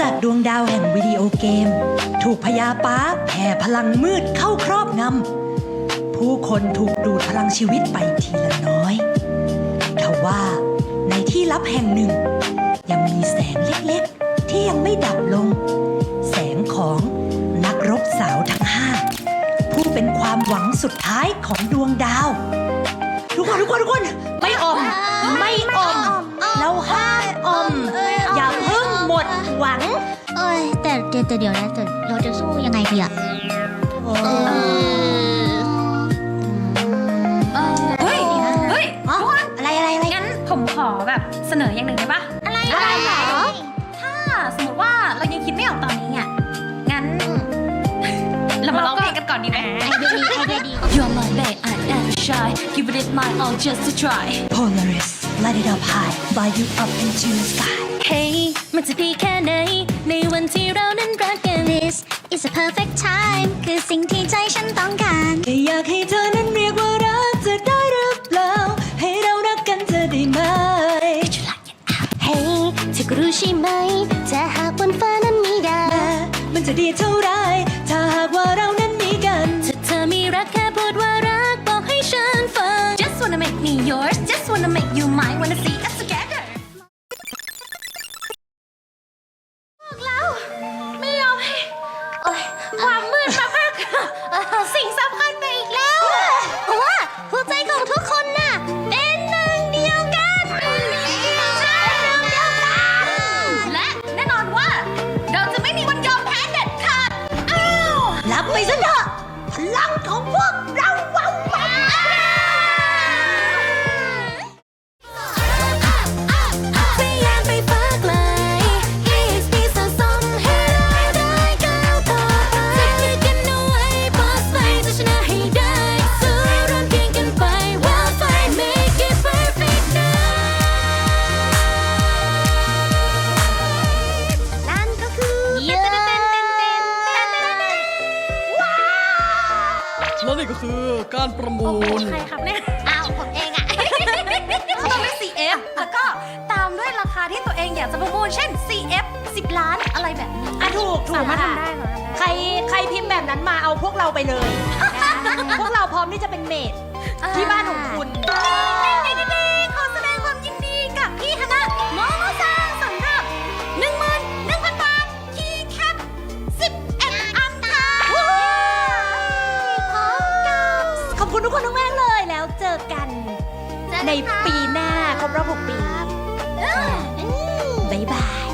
จากดวงดาวแห่งวิดีโอเกม ถูกพญาป้าแผ่พลังมืดเข้าครอบงำผู้คนถูกดูดพลังชีวิตไปทีละน้อยทว่าในที่ลับแห่งหนึ่ง ยังมีแสงเล็กๆ ที่ยังไม่ดับลง แสงของนักรบสาวทั้งห้าผู้เป็นความหวังสุดท้ายของดวงดาว ทุกคนทุกคนทุกคนไม่อม ไม่อมแล้วห้ามอมอย่าเพิ่ง หมดหวัง เอ้ยแต่แต่แต่เดี๋ยวนะแต่เราจะสู้ยังไงดีอะเออเออเฮ้ย เฮ้ยอ๋ออะไรอะไรอะไรงั้นผมขอแบบเสนออย่างหนึ่งได้ปะอะไรอะไรเหรอถ้าสมมติว่าเรายังคิดไม่ออกตอนนี้เนี่ยงั้น เรามาร้องเพลงกันก่อนดีไหมไอเดียดีไอเดียดี You're my babe, I am shy. Give it my all just to try. Polaris light it up high fly you up into the sky Hey มันจะดีแค่ไหน ในวันที่เรานั้นรักกัน This is a perfect time คือสิ่งที่ใจฉันต้องการแค่อยากให้เธอนั้นเรียกว่ารักจะได้หรือเปล่า ให้เรารักกันเธอได้ไหม Hey เธอก็รู้ใช่ไหมถ้าหากบนฟ้านั้นมีดาวแม้มันจะดีเท่าไรถ้าหากว่าเรานั้นมีกันถ้าเธอมีรักแค่ wanna make you mine Wanna see us together ไม่ยอมให้โอ๊ยความมืดมาพักเอ่อสิ่งสำคัญไปอีกแล้วเพราะว่าหัวใจของทุกคนน่ะเป็นหนึ่งเดียวกันเป็นหนึ่งเดียวกัน และแน่นอนว่า เราจะไม่มีวันยอมแพ้เด็ดขาดอ้าวรับไปซะเถอะพลังของพวกเรา และนี่ก็คือการประมูลใครครับเนี่ย อ้าวผมเองอะต้องด้วย CF แล้วก็ตามด้วยราคาที่ตัวเองอยากจะประมูล เช่น CF 10 ล้านอะไรแบบนี้อะถูกถูสากมารถค่ะ ทำได้เหรอใครใครพิมพ์แบบนั้นมาเอาพวกเราไปเลยนะคะพวกเราพร้อมที่จะเป็นเมดที่บ้านของคุณเด็ ในปีหน้าครบรอบ6ปี บ๊ายบาย